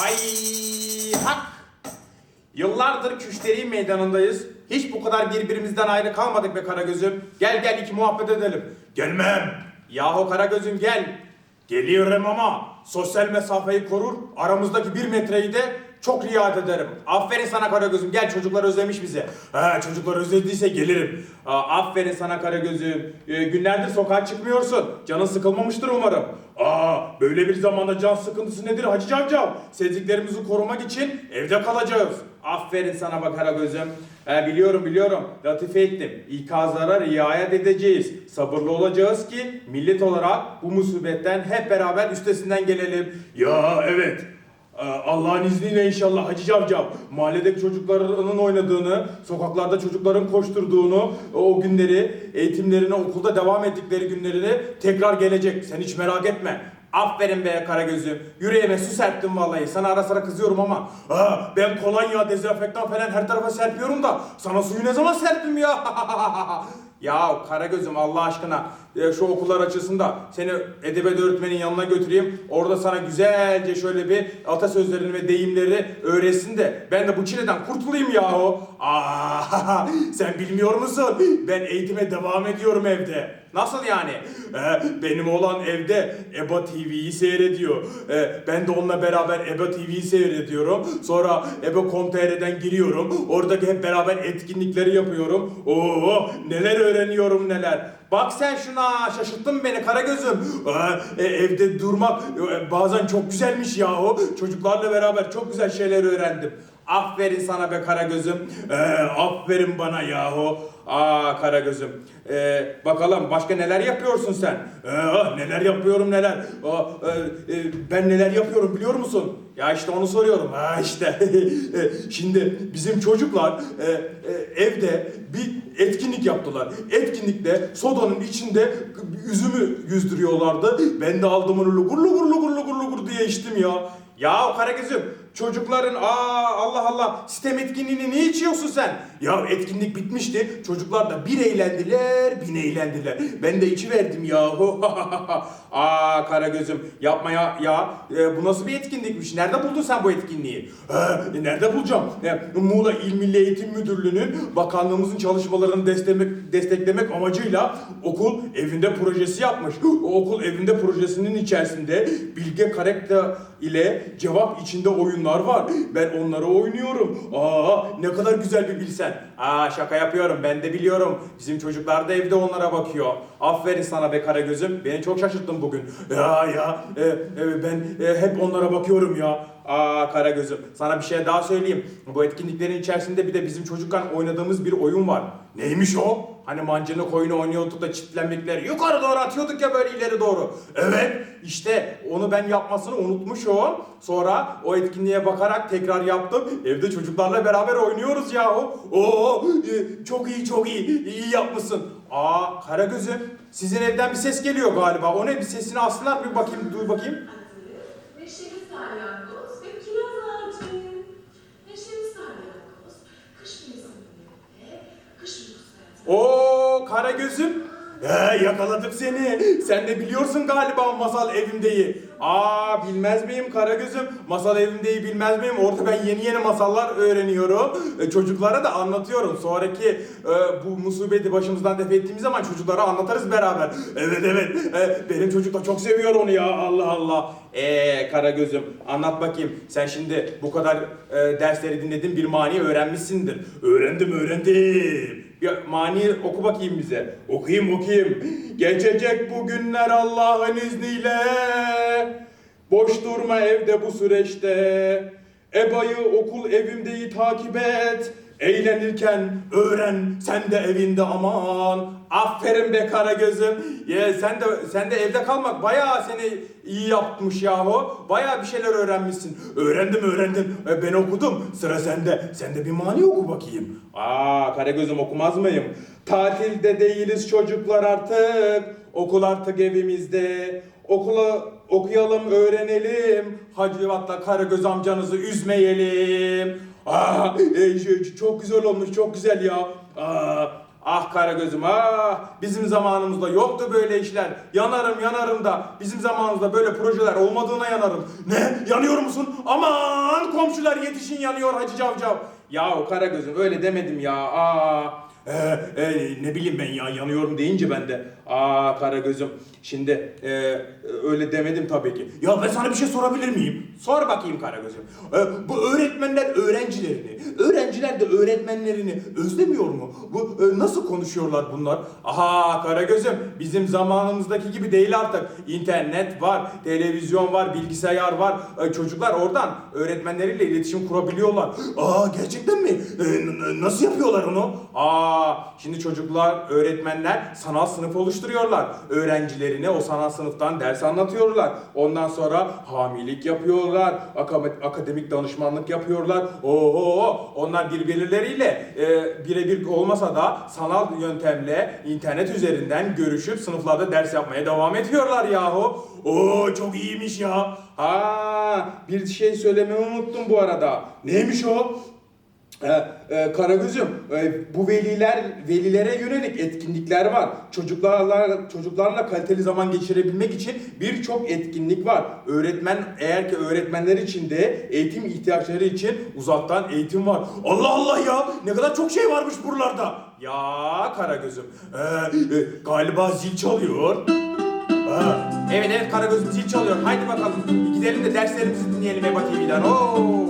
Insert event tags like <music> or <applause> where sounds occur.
Hay hak. Yıllardır Küşteri meydanındayız. Hiç bu kadar birbirimizden ayrı kalmadık be Karagöz'üm. Gel gel iki muhabbet edelim. Gelmem. Yahu Karagöz'üm gel. Geliyorum ama. Sosyal mesafeyi korur. Aramızdaki bir metreyi de çok riayet ederim. Aferin sana Karagöz'üm. Gel çocuklar özlemiş bizi. Ha, çocuklar özlediyse gelirim. Aa, aferin sana Karagöz'üm. Ee, günlerdir sokağa çıkmıyorsun. Canın sıkılmamıştır umarım. Aa, böyle bir zamanda can sıkıntısı nedir Hacı Cavcav? Sevdiklerimizi korumak için evde kalacağız. Aferin sana bak Karagöz'üm. Ee, biliyorum biliyorum. Latife ettim. İkazlara riayet edeceğiz. Sabırlı olacağız ki millet olarak bu musibetten hep beraber üstesinden gelelim. Ya evet. Ee, Allah'ın izniyle inşallah Hacı Cavcav mahalledeki çocukların oynadığını, sokaklarda çocukların koşturduğunu, o günleri, eğitimlerine okulda devam ettikleri günlerini tekrar gelecek. Sen hiç merak etme. Aferin be Karagöz'üm. Yüreğime su serptin vallahi. Sana ara sıra kızıyorum ama. Ha, ben kolonya, dezenfektan falan her tarafa serpiyorum da sana suyu ne zaman serptim ya? <laughs> Ya Karagöz'üm Allah aşkına e, şu okullar açılsın da seni edebiyat öğretmenin yanına götüreyim. Orada sana güzelce şöyle bir atasözlerini ve deyimleri öğretsin de ben de bu çileden kurtulayım yahu. Aa, <laughs> sen bilmiyor musun? Ben eğitime devam ediyorum evde. Nasıl yani? Ee, benim oğlan evde EBA TV'yi seyrediyor. Ee, ben de onunla beraber EBA TV'yi seyrediyorum. Sonra EBA.com.tr'den giriyorum. Oradaki hep beraber etkinlikleri yapıyorum. Oo, neler öğreniyorum neler. Bak sen şuna şaşırttın beni Karagöz'üm. Ee, e, evde durmak e, bazen çok güzelmiş yahu. Çocuklarla beraber çok güzel şeyler öğrendim. Aferin sana be Karagöz'üm. Ee, aferin bana yahu. Aa Karagöz'üm. Ee, bakalım başka neler yapıyorsun sen? Ee, ah, neler yapıyorum neler. Aa, e, e, ben neler yapıyorum biliyor musun? Ya işte onu soruyorum. Ha işte. <laughs> E, Şimdi bizim çocuklar e, e, evde bir etkinlik yaptılar. Etkinlikte sodanın içinde üzümü yüzdürüyorlardı. Ben de aldım onu lugur lugur lugur lugur lugur diye içtim ya. Ya Karagöz'üm çocukların aa Allah Allah sistem etkinliğini niye içiyorsun sen? Ya etkinlik bitmişti. Çocuklar da bir eğlendiler, bin eğlendiler. Ben de içi verdim yahu. <laughs> aa Karagöz'üm yapma ya ya Ee, bu nasıl bir etkinlikmiş? Nerede buldun sen bu etkinliği? E, nerede bulacağım? E, Muğla İl Milli Eğitim Müdürlüğü'nün bakanlığımızın çalışmalarını desteklemek, desteklemek amacıyla okul evinde projesi yapmış. <gasps> O okul evinde projesinin içerisinde bilge karakter ile cevap içinde oyunlar var. Ben onları oynuyorum. Aa ne kadar güzel bir bilsen. Aa şaka yapıyorum ben de biliyorum. Bizim çocuklar da evde onlara bakıyor. Aferin sana be Karagöz'üm. Beni çok şaşırttın bugün. Ya ya e, e, ben e, hep onlara bakıyorum ya. Aa Karagöz'üm sana bir şey daha söyleyeyim. Bu etkinliklerin içerisinde bir de bizim çocukken oynadığımız bir oyun var. Neymiş o? Hani mancınık oyunu oynuyorduk da çitlenmekleri yukarı doğru atıyorduk ya böyle ileri doğru. Evet. İşte onu ben yapmasını unutmuşum. Sonra o etkinliğe bakarak tekrar yaptım. Evde çocuklarla beraber oynuyoruz yahu. Oo e, çok iyi çok iyi. İyi yapmışsın. Aa Karagöz'üm sizin evden bir ses geliyor galiba. O ne bir sesini alsınlar bir bakayım duy bakayım. Neşeli salyangoz Karagöz'üm. He yakaladık seni. Sen de biliyorsun galiba masal evimdeyi. Aa bilmez miyim Karagöz'üm? Masal evimdeyi bilmez miyim? Orada ben yeni yeni masallar öğreniyorum. E, çocuklara da anlatıyorum. Sonraki e, bu musibeti başımızdan def ettiğimiz zaman çocuklara anlatırız beraber. Evet evet. E, benim çocuk da çok seviyor onu ya. Allah Allah. Eee Karagöz'üm anlat bakayım. Sen şimdi bu kadar e, dersleri dinledin bir mani öğrenmişsindir. Öğrendim öğrendim. Bir mani oku bakayım bize. Okuyayım okuyayım. Geçecek bu günler Allah'ın izniyle. Boş durma evde bu süreçte. Ebayı okul evimdeyi takip et. Eğlenirken öğren sen de evinde aman. Aferin be Karagöz'üm. Ya sen de sen de evde kalmak bayağı seni iyi yapmış yahu. Bayağı bir şeyler öğrenmişsin. Öğrendim öğrendim. E, ben okudum. Sıra sende. Sen de bir mani oku bakayım. Aa Karagöz'üm okumaz mıyım? Tatilde değiliz çocuklar artık. Okul artık evimizde. Okula okuyalım, öğrenelim. Hacivat'la Karagöz amcanızı üzmeyelim. Aa, e, ş- çok güzel olmuş çok güzel ya. Aa, Ah Karagöz'üm ah bizim zamanımızda yoktu böyle işler. Yanarım yanarım da bizim zamanımızda böyle projeler olmadığına yanarım. Ne? Yanıyor musun? Aman komşular yetişin yanıyor Hacı Cavcav. Ya Karagöz'üm öyle demedim ya. Aa. Ee, e, ne bileyim ben ya yanıyorum deyince ben de. Aa Karagöz'üm şimdi e, öyle demedim tabii ki. Ya ben sana bir şey sorabilir miyim? Sor bakayım Karagöz'üm. Ee, bu öğretmenler öğrencilerini, öğrenciler de öğretmenlerini özlemiyor mu? Bu e, nasıl konuşuyorlar bunlar? Aha Karagöz'üm bizim zamanımızdaki gibi değil artık. İnternet var, televizyon var, bilgisayar var. E, çocuklar oradan öğretmenleriyle iletişim kurabiliyorlar. Aa gerçekten mi? N- nasıl yapıyorlar onu? Aa şimdi çocuklar, öğretmenler sanal sınıf oluşturuyorlar. Öğrencilerine o sanal sınıftan ders anlatıyorlar. Ondan sonra hamilelik yapıyorlar, akademik danışmanlık yapıyorlar. Oo onlar birbirleriyle e, birebir olmasa da sanal yöntemle internet üzerinden görüşüp sınıflarda ders yapmaya devam ediyorlar yahu. Oo çok iyiymiş ya. Ha bir şey söylemeyi unuttum bu arada. Neymiş o? Ee, e, Karagöz'üm e, bu veliler velilere yönelik etkinlikler var. Çocuklarla çocuklarla kaliteli zaman geçirebilmek için birçok etkinlik var. Öğretmen eğer ki öğretmenler için de eğitim ihtiyaçları için uzaktan eğitim var. Allah Allah ya ne kadar çok şey varmış buralarda. Ya Karagöz'üm. Ee, e, galiba zil çalıyor. Ha. Evet evet Karagöz'üm zil çalıyor. Haydi bakalım gidelim de derslerimizi dinleyelim Eba TV'den. Oo.